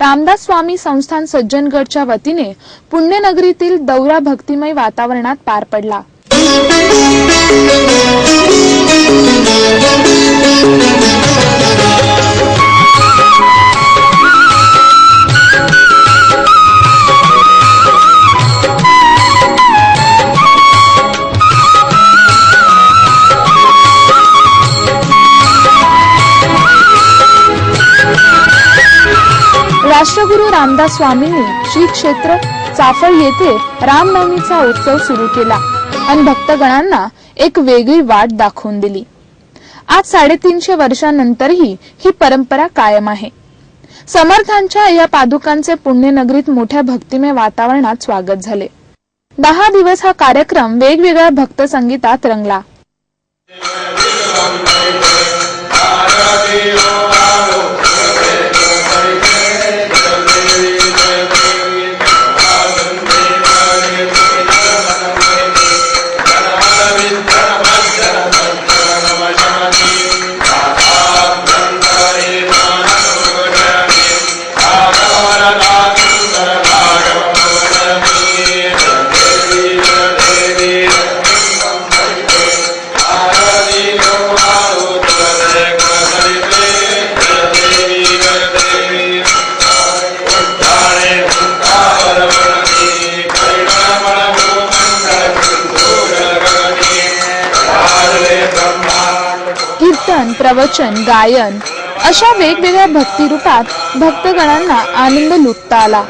रामदास स्वामी संस्थान सज्जनगडच्या वतीने पुण्यनगरीतील दौरा भक्तिमय वातावरणात पार पडला. राष्ट्रगुरु रामदास स्वामींनी श्री क्षेत्र चाफळ येथे रामनवमीचा उत्सव सुरू केला आणि भक्तगणांना एक वेगळी वाट दाखवून दिली. आज साडेतीनशे वर्षांनंतरही ही परंपरा कायम आहे. समर्थांच्या या पादुकांचे पुण्यनगरीत मोठ्या भक्तिमय वातावरणात स्वागत झाले. दहा दिवस हा कार्यक्रम वेगवेगळ्या भक्त संगीतात रंगला. कीर्तन प्रवचन गायन अशा वेगवेगळ्या भक्तिरूपात भक्तगणांना आनंद लुटता आला.